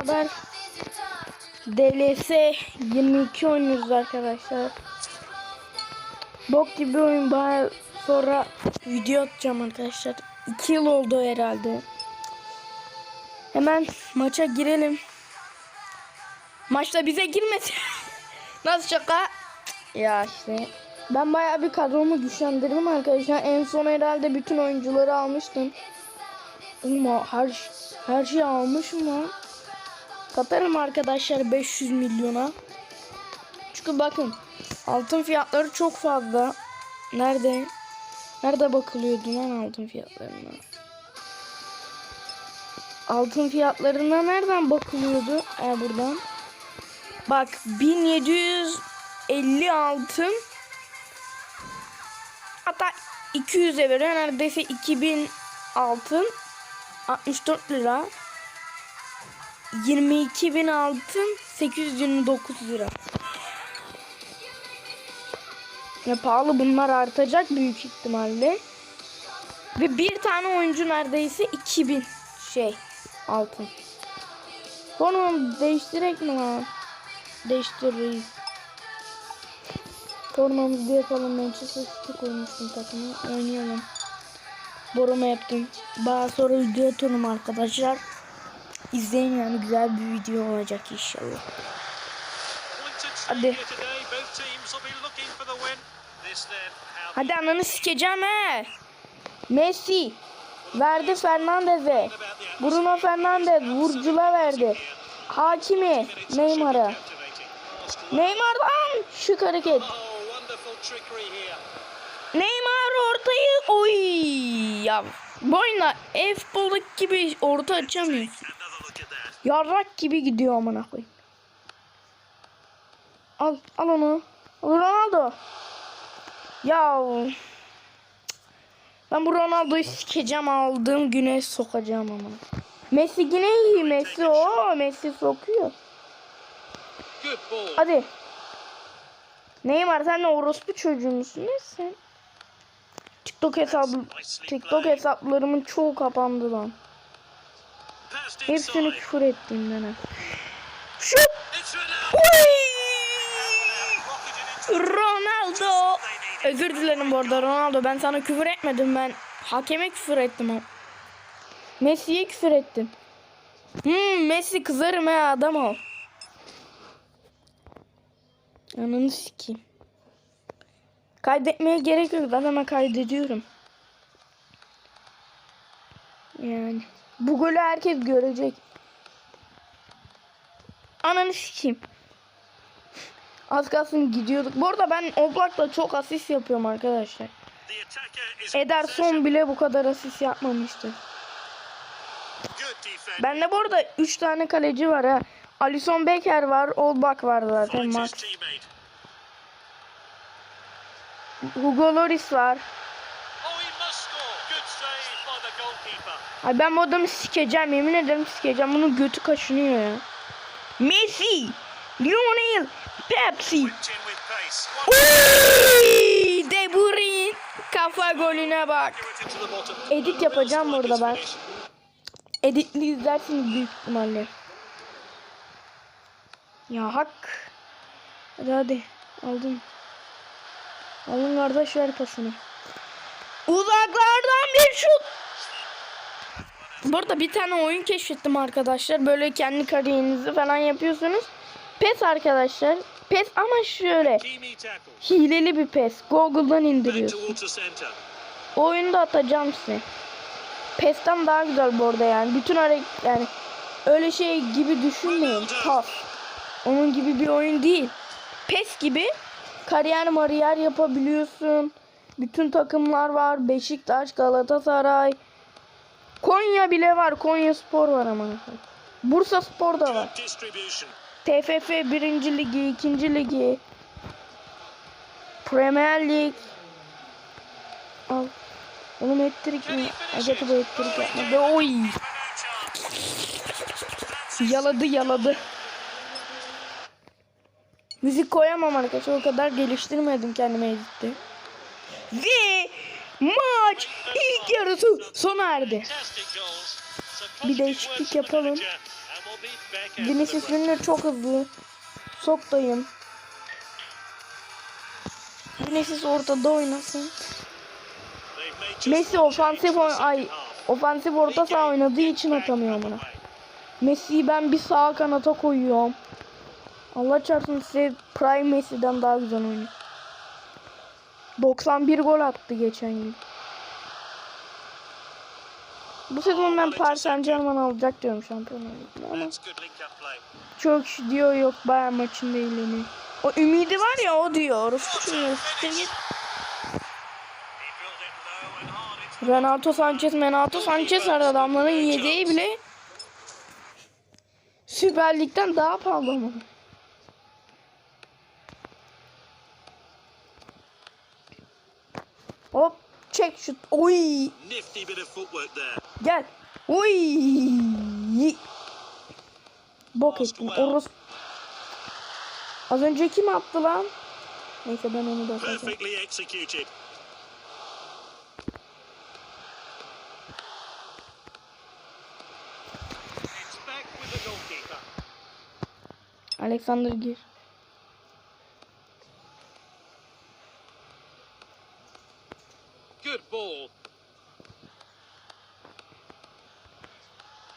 beraber DLS 22 oynuyoruz arkadaşlar. Bok gibi oyun baya sonra video atacağım arkadaşlar. 2 yıl oldu herhalde. Hemen maça girelim. Maçta bize girmesin. Nasıl şaka? Ya işte. Ben bayağı bir kadromu güçlendirdim arkadaşlar. En son herhalde bütün oyuncuları almıştım. Ama her, her şeyi almışım lan. Katarım arkadaşlar 500 milyona. Çünkü bakın altın fiyatları çok fazla. Nerede? Nerede bakılıyordu lan altın fiyatlarına? Altın fiyatlarına nereden bakılıyordu? E buradan. Bak 1750 altın hatta 200'e veriyor. Neredeyse 2000 altın 64 lira. 22 bin altın 829 lira. Ya pahalı bunlar artacak büyük ihtimalle. Ve bir tane oyuncu neredeyse 2000 şey altın. Formamı değiştirek mi lan? Değiştiririz. Formamızı yapalım. Manchester City koymuştum takımı. Oynayalım. Boruma yaptım. Daha sonra video atıyorum arkadaşlar. İzleyin yani güzel bir video olacak inşallah. Hadi. Hadi ananı sikeceğim he. Messi verdi Fernandez'e. Bruno Fernandez vurcula verdi. Hakimi Neymar'a. Neymar'dan şık hareket. Neymar ortayı oy ya. Boyna F-Ball'daki gibi orta açamıyorsun. Yarrak gibi gidiyor amına koyayım. Al al onu. Ronaldo. Ya ben bu Ronaldo'yu sikeceğim aldığım güne sokacağım ama. Messi yine iyi Messi o Messi sokuyor. Hadi. Neymar sen de orospu çocuğu musun ne sen? TikTok hesabı TikTok hesaplarımın çoğu kapandı lan. Hepsini küfür ettim ben. Şu Ronaldo. Özür dilerim bu arada Ronaldo. Ben sana küfür etmedim ben. Hakeme küfür ettim. Messi'ye küfür ettim. Hmm Messi kızarım ha adam ol. Ananı sikeyim. Kaydetmeye gerek yok. Ben hemen kaydediyorum. Yani. Bu golü herkes görecek. Ananı sikeyim. Az kalsın gidiyorduk. Bu arada ben Oblak'la çok asist yapıyorum arkadaşlar. Ederson bile bu kadar asist yapmamıştı. Bende bu arada 3 tane kaleci var ha. Alison Becker var, Oldbak var zaten Max. Hugo Lloris var. Ay ben bu adamı sikeceğim yemin ederim sikeceğim. Bunun götü kaşınıyor ya. Messi, Lionel, Pepsi. Uy, De Bruyne kafa golüne bak. Edit yapacağım burada bak. Editli izlersiniz büyük ihtimalle. Ya hak. Hadi hadi. Aldım. Alın kardeş ver pasını. Uzaklardan bir şut. Bu arada bir tane oyun keşfettim arkadaşlar. Böyle kendi kariyerinizi falan yapıyorsunuz. PES arkadaşlar. PES ama şöyle. Hileli bir PES. Google'dan indiriyorsun. O da atacağım size. PES'ten daha güzel bu arada yani. Bütün hareket yani öyle şey gibi düşünmeyin. Pas. Onun gibi bir oyun değil. PES gibi kariyer mariyer yapabiliyorsun. Bütün takımlar var. Beşiktaş, Galatasaray. Konya bile var. Konya Spor var ama. Bursa Spor da var. TFF 1. Ligi, 2. Ligi. Premier Lig. Al. Oğlum ettirik mi? Acaba bu ettirik yapmadı. Oy. Yaladı yaladı. Müzik koyamam arkadaşlar. O kadar geliştirmedim kendime editte. Ve maç ilk yarısı sona erdi. Bir değişiklik yapalım. Vinicius Junior çok hızlı. Sok dayım. Vinicius ortada oynasın. Messi ofansif ay ofansif orta saha oynadığı için atamıyor bunu. Messi'yi ben bir sağ kanata koyuyorum. Allah çarpsın size Prime Messi'den daha güzel oynuyor. 91 gol attı geçen gün. Bu sezon ben Paris Saint Germain alacak diyorum Şampiyonlar ama çok diyor yok Bayern maçında ilgileniyor. O ümidi var ya o diyor. Renato Sanchez, Renato Sanchez var adamların yedeği bile Süper Lig'den daha pahalı mı? Hop çek şut. Oy gel. Oy. Bok ettin. Orus. Az önce kim attı lan? Neyse ben onu da atacağım. Alexander gir.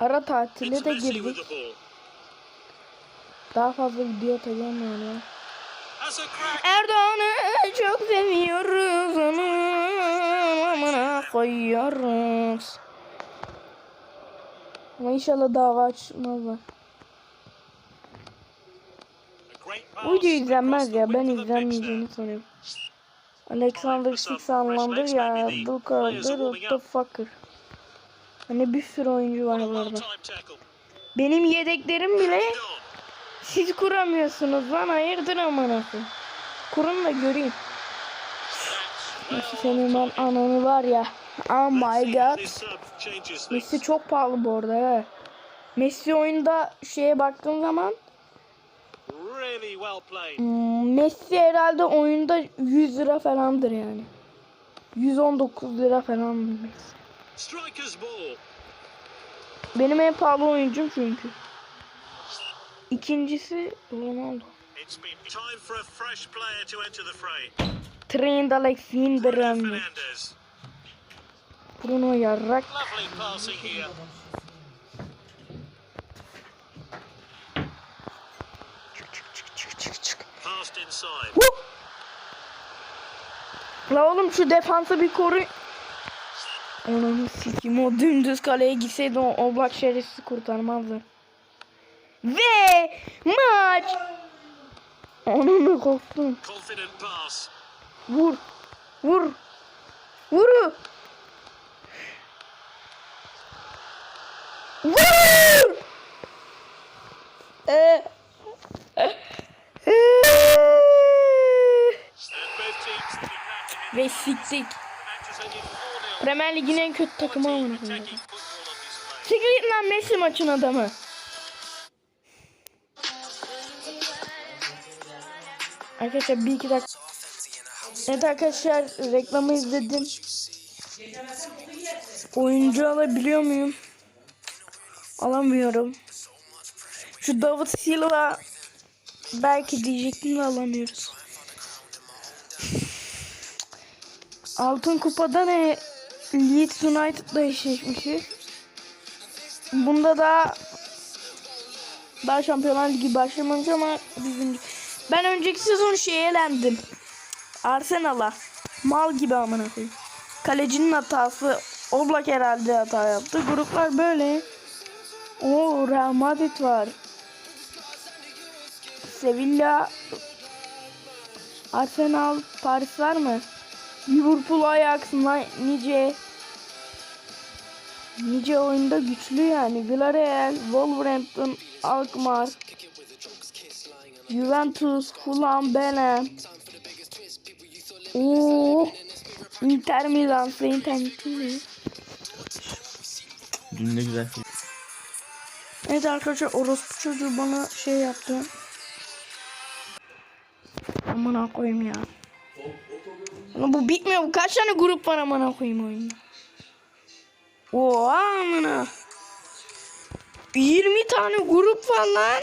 Ara tatile de girdik. Daha fazla video atacağım ya. Erdoğan'ı çok seviyoruz onu amına koyuyoruz. Ama inşallah dava açmazlar. Bu video izlenmez ya ben izlenmeyeceğini sanıyorum. Alexander Six anlamdır ya Dulkar'dır what the fucker. Hani bir sürü oyuncu var What a bu arada. well-timed tackle. Benim yedeklerim bile siz kuramıyorsunuz lan hayırdır koyayım. Kurun da göreyim. Messi senin ben ananı var ya. Oh my god. Messi çok pahalı bu arada he. Messi oyunda şeye baktığım zaman hmm, Messi herhalde oyunda 100 lira falandır yani. 119 lira falan Messi. Striker's ball. Benim en pahalı oyuncum çünkü. İkincisi Ronaldo. Trent Alexander. Bruno yarrak. La oğlum şu defansı bir koru. Ananı sikim o dümdüz kaleye gitseydi o oblak şerefsiz kurtarmazdı. Ve maç. Ananı korktum. Vur. Vur. Vur. 4-0. Premier Lig'in en kötü takımı amına koyayım. Siktir lan Messi maçın adamı. Arkadaşlar bir iki dakika. Evet arkadaşlar reklamı izledim. Oyuncu alabiliyor muyum? Alamıyorum. Şu David Silva belki diyecektim de alamıyoruz. Altın kupada ne? Leeds United'la eşleşmişiz. Bunda da daha Şampiyonlar Ligi başlamamış ama bizim ben önceki sezon şeye elendim. Arsenal'a. Mal gibi amına koyayım. Kalecinin hatası Oblak herhalde hata yaptı. Gruplar böyle. O Real Madrid var. Sevilla Arsenal Paris var mı? Liverpool Ajax nice Nice oyunda güçlü yani. Villarreal, Wolverhampton, Alkmaar, Juventus, Fulham, Belen. Oo, Inter Milan, Inter Milan. Dün ne güzel Evet arkadaşlar orospu çocuğu bana şey yaptı. Amına koyayım ya. Lan bu bitmiyor. Bu kaç tane grup var amına koyayım oyunda. Oo amına. 20 tane grup var lan.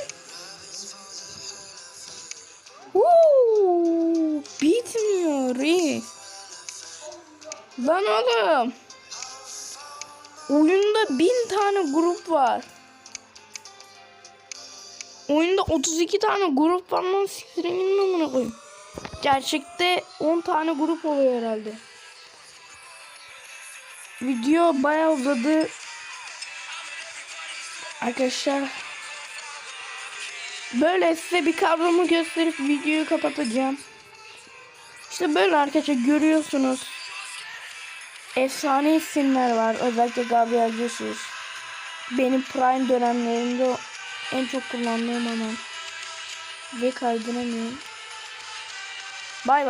Bitmiyor reis. Lan oğlum. Oyunda bin tane grup var. Oyunda 32 tane grup var lan siktirin amına koyayım. Gerçekte 10 tane grup oluyor herhalde. Video bayağı uzadı. Arkadaşlar böyle size bir kavramı gösterip videoyu kapatacağım. İşte böyle arkadaşlar görüyorsunuz. Efsane isimler var. Özellikle Gabriel Jesus. Benim prime dönemlerimde en çok kullandığım adam. Ve kaydıramıyorum. Bay bay.